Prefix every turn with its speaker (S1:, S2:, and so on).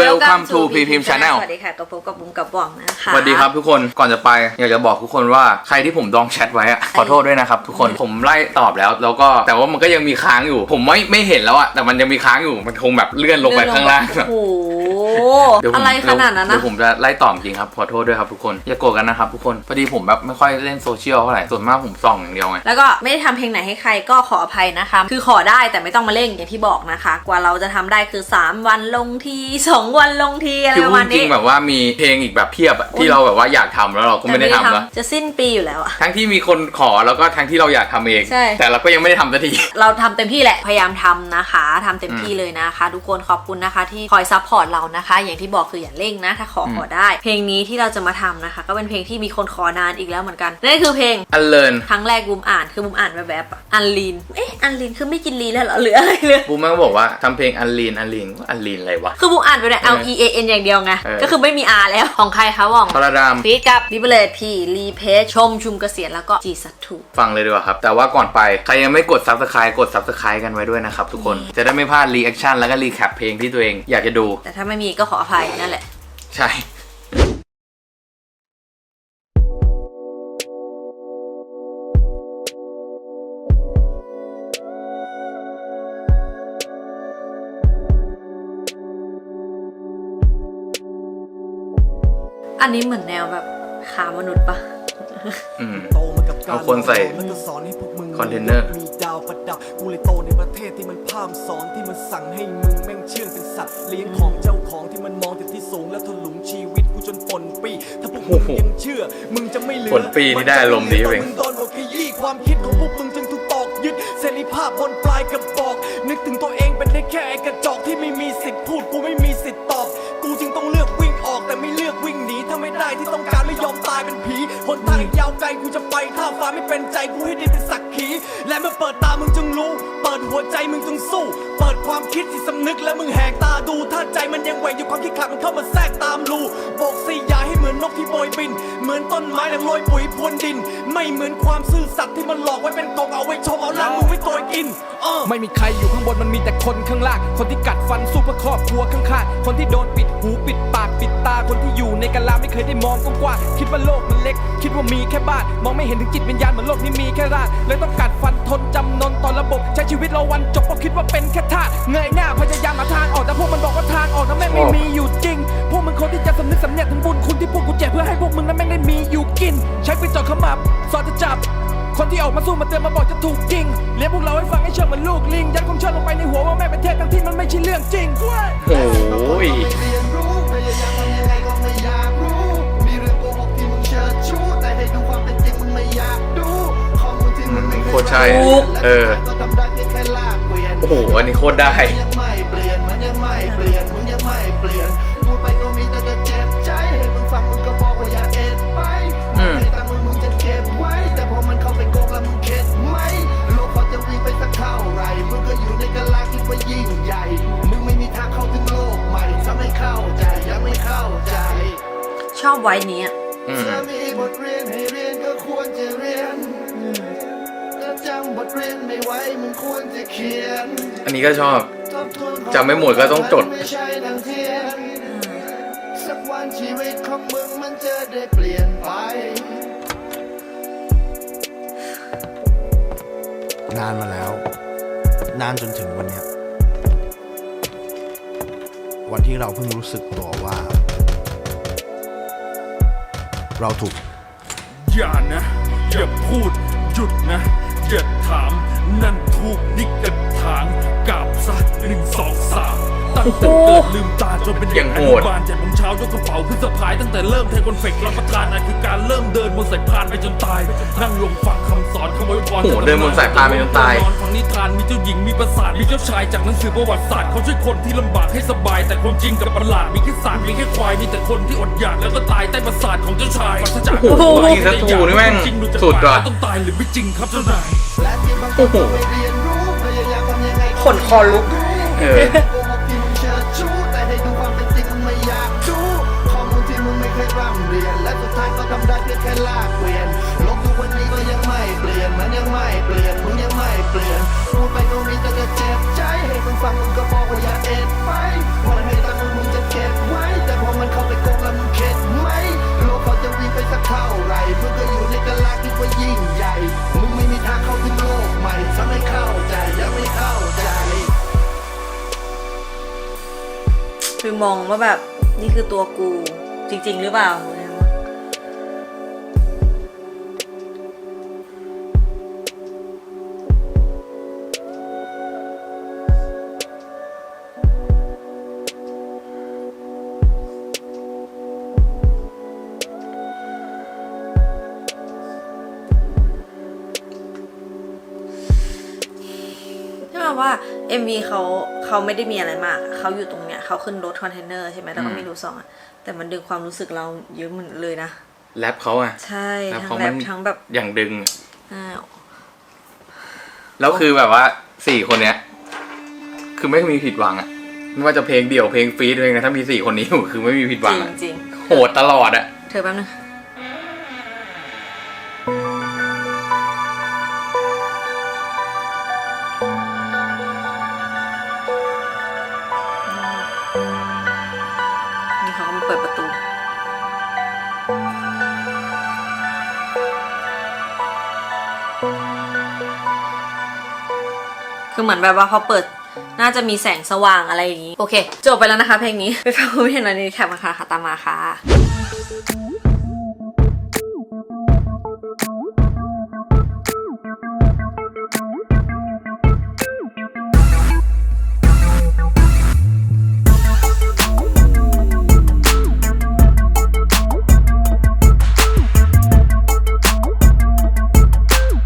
S1: Welcome to P Pim Channel
S2: สวัสดีค่ะกับพบกับบุ้มกับบ่องนะคะ
S1: สวัสดีครับทุกคนก่อนจะไป อยากจะบอกทุกคนว่าใครที่ผมดองแชทไว้อะขอโทษด้วยนะครับทุกคนผมไล่ตอบแล้ว แล้วก็แต่ว่ามันก็ยังมีค้างอยู่ ผมไม่ไม่เห็นแล้วอะแต่มันยังมีค้างอยู่มันคงแบบเลื่อนลงไปข้างล่าง
S2: โอ้โห
S1: เดี๋ยวผม
S2: อะไรขนาดนั้น
S1: เดี๋
S2: นะ
S1: ยวผมจะไล่ตอบจริงครับขอโทษด้วยครับทุกคนอย่าโกรธกันนะครับทุกคนพอดีผมแบบไม่ค่อยเล่นโซเชียลเท่าไหร่ส่วนมากผมส่องอย่างเดียวไง
S2: แล้วก็ไม่ได้ทำเพลงไหนให้ใครก็ขออภัยนะคะ คือขอได้แต่ไม่ต้องมาเร่งอย่างที่บอกนะคะ กว่าเราจะทำได้คือ 3 วันลงที 2 วันลงทีอะไร
S1: คือ
S2: ประ
S1: พู
S2: มา
S1: ด
S2: ณ
S1: จริ
S2: นี้
S1: งแบบว่ามีเพลงอีกแบบเพียบอะที่เราแบบว่าอยากทำแล้วเราก็ไม่ได้ทำแล้ว
S2: จะสิ้นปีอยู่แล้วอะ
S1: ทั้งที่มีคนขอแล้วก็ทั้งที่เราอยากทำเอง
S2: ใช่
S1: แต่เราก็ยังไม่ได้ทำสักที
S2: เราทำเต็มที่แหละ พยายามทำนะคะ ทำเต็มที่เลยนะคะ ทุกคนขอบคุณนะคะที่คอยซัพพอร์ตเรานะคะอย่างที่บอกคืออย่าเร่งนะ ถ้าขอขอได้ เพลงนี้ที่เราจะมาทำนะคะ ก็เป็นเพลงที่มีคนขอนานอีกแล้วเหมือนกันนั่นคือเพลง
S1: อันเลิน
S2: ครั้งแรกบูมอ่านคือบูมอ่านแบบแบบๆอันลีนเอ๊ะอันลีนคือไม่กินลีนแล้วเหรอหรืออะไรเลย
S1: บูมแม่งก็บอกว่าทำเพลงอันลีนอันลีนอันลีนอะไรวะ
S2: คือบูมอ่านไปเนี่ย L E A N อย่างเดียวไง
S1: เออ
S2: ก็คือไม่มี R แล้วของใครคะว่อง
S1: พระดาม
S2: ฟีดกับดิเบเลตพีรีเพชชมชุมเกษียณแล้วก็จีสัตถู
S1: ฟังเลยดีกว่าครับ แต่ว่าก่อนไปใครยังไม่กด subscribe กด subscribe กันไว้ด้วยนะครับทุกคนจะได้ไม่พลาดรีแอคชั่นแล้วก็รีแคปเพลงที่ตัวเองอยากจะดู
S2: แต่ถ้าไม่มีก็ขออภัยนั่นแหละ
S1: ใช่
S2: อันนี้เหมือนแนวแบบขามนุษย์ปะ
S1: อืม
S3: โตมากับการ
S1: เอาคนใส่
S3: แล้วก็สอนให้พวกมึง
S1: คอนเทนเนอร์
S3: มีดาวประดับ กูเลยโตในประเทศที่มันพร่ำสอนที่มันสั่งให้มึงแม่งเชื่องเป็นสัตว์เลี้ยงของเจ้าของที่มันมองแต่ที่สูงแล้วถลุงชีวิตกูจนปนปี ถ้าพวกมึงยังเชื่อ มึงจะไม่เหลือ
S1: ปนปีนี่ได้อารมณ์ดีเว้ย
S3: มึงโดนอกขยี้ความคิดของพวกมึงจึงถูกตอกยึดเสรีภาพบนปลายกระบอก นึกถึงตัวเองเป็นได้แค่ไอ้กระจางยาวไกลกูจะไปถ้าฟ้าไม่เป็นใจกูให้ดินเป็นสักขีและเมื่อเปิดตามึงจึงรู้ เปิดหัวใจมึงจึงสู้ เปิดความคิดที่สำนึกและมึงแหกตาดู ถ้าใจมันยังไหวอยู่ความคิดขาดมันเข้ามาแทรกตามรูบอกสิยาให้เหมือนนกที่ บิน เหมือนต้นไม้หลังโรยปุ๋ยพรวนดิน ไม่เหมือนความซื่อสัตย์ที่มันหลอกไว้เป็นกองเอาไว้ชมเอาล้างมือไว้โกยกินเออ
S4: ไม่มีใครอยู่ข้างบนมันมีแต่คนข้างล่าง คนที่กัดฟันสู้เพื่อครอบครัวข้างๆคนที่โดนปิดหูปิดปากปิดตา คนที่อยู่ในกะลาไม่เคยได้มองกว้างๆคิดว่าโลกมันเล็ก คิดว่ามีแค่บ้าน มองไม่เห็นถึงจิตวิญญาณเหมือนโลกนี้มีแค่ร่างเลยต้องกัดฟันทนจำนนต่อระบบ ใช้ชีวิตเราวันจบเพราะคิดว่าเป็นแค่ทาสเงยหน้าพยายามหาทางออกแต่พวกมันบอกว่าทางออกนั้นแม่งไม่มีอยู่จริง คนที่จะสำนึกสำเนียกถึงบุญคุณที่พวกกูเจ็บเพื่อให้พวกมึงนั้นแม่งได้มีอยู่กิน ใช้ปืนจ่อขมับสอนจะจับ คนที่ออกมาสู้มาเตือนมาบอกจะถูกจริงเลี้ยงพวกเราให้ฟังให้เชื่อเหมือนลูกลิงยัดความเชื่อลงไปในหัวว่าแม่เป็นเทพทั้งที่มันไม่ใช่เรื่องจริง
S1: โอ้ย
S5: เรียนรู้พยายามทำยังไงก็ไม่อย อบไว้นี้อะ
S2: อื
S1: ม
S5: ถ้ามีบทเรียนให้เรียนก็ควรจะเรียนถ้าจำบทเรียนไม่ไหวมึงควรจะเขียน
S1: อันนี้ก็ชอบ
S5: ทบทวน
S1: จำไม่หมดก็ต้องจด
S5: ไม่ใช่นางเทียนสักวันชีวิตของมึงมันจะได้เปลี่ยนไป
S6: นานมาแล้ว นานจนถึงวันเนี้ยวันที่เราเพิ่งรู้สึกตัวว่า เราถูก
S7: อย่านะ อย่าพูด หยุดนะ อย่าถาม นั่นถูกนิกกระถางกราบซะหนึ่งสองสาม ตั้งแต่เกิดลืมตาจนเป็นเด็
S1: ยั
S7: ก
S1: ง
S7: อ
S1: โห
S7: นุ
S1: ด
S7: บาลเจ็ดโมงเช้ายกกระเป๋าขึ้นสะพายตั้งแต่เริ่มเทคอนเฟกต์รับประทานนั่นคือการเริ่มเดินบนสายพานไปจนตาย นั่งลงฟังคำสอนคำอวยพร
S1: โอ้โหเดินบนสายพานไปจนตาย
S7: นอนฟังนิทานมีเจ้าหญิงมีปราสาทมีเจ้าชายจากหนังสือประวัติศาสตร์เขาช่วยคนที่ลำบากให้สบาย แต่ความจริงกับประหลาดมีแค่สารมีแค่ควายมีแต่คนที่อดอยากแล้วก็ตายใต้ปราสาทของเจ้าชายปราศจาก
S1: โอ้โหอีกสักทูนี่แม่งสุดว่ะ
S7: ต้องตายหรือไม่จริงครับเจ้านาย
S5: และที่บางคนก็ไม่เรียนรู้พยายามทำยังไงก็
S2: ขนคอลุก
S1: เออ
S5: ร่ำเรียน และสุดท้ายก็ทำได้เพียงแค่ลากเกวียนโลกทุกวันนี้ก็ยังไม่เปลี่ยนมันยังไม่เปลี่ยนมึงยังไม่เปลี่ยนพูดไปก็มีแต่จะเจ็บใจให้มึงฟังมึงก็บอกว่าอย่าเอ็ดไปมันไม่ตังมึงมึงจะเก็บไว้ แต่พอมันเข้าไปโกงแล้วมึงเข็ดไหมโลกเขาจะวิ่งไปสักเท่าไหร่มึงก็อยู่ในกาลาคิดว่ายิ่งใหญ่
S2: มึ
S5: งไม่มีทางเข้าถึงโลกใหม่ฉันไม่เข้าใจยังไม่เข้าใจ
S2: คือมองว่าแบบนี่คือตัวกู จริง ๆ หรือเปล่า ใช่ไหมว่า MV เขาเขาไม่ได้มีอะไรมาก เขาอยู่ตรงเนี้ยเขาขึ้นรถคอนเทนเนอร์ใช่ไหมแล้วก็มีรูซองอะแต่มันดึงความรู้สึกเราเยอะเหมือนเลยนะ
S1: แรปเขาอะ
S2: ใช่
S1: แรป
S2: ทั้
S1: เขา
S2: งแร
S1: มั
S2: ป
S1: น
S2: ทั้งแบบ
S1: อย่างดึง
S2: อ่า
S1: แล้วคือแบบว่าสี่คนเนี้ย คือไม่มีผิดหวังอะไม่ว่าจะเพลงเดี่ยวเพลงฟีดเพลงนะถ้ามีสี่คนนี้อยู่คือไม่มีผิดห
S2: จ
S1: วัง
S2: ริง
S1: อะ
S2: จริง
S1: โหดตลอดอะ
S2: เธอแป๊บนึง เปิดประตู คือเหมือนแบบว่าพอเปิดน่าจะมีแสงสว่างอะไรอย่างนี้ โอเค จบไปแล้วนะคะเพลงนี้ ไปฟังคุณเห็นอะไรในแคปมาค่ะค่ะตามมาค่ะ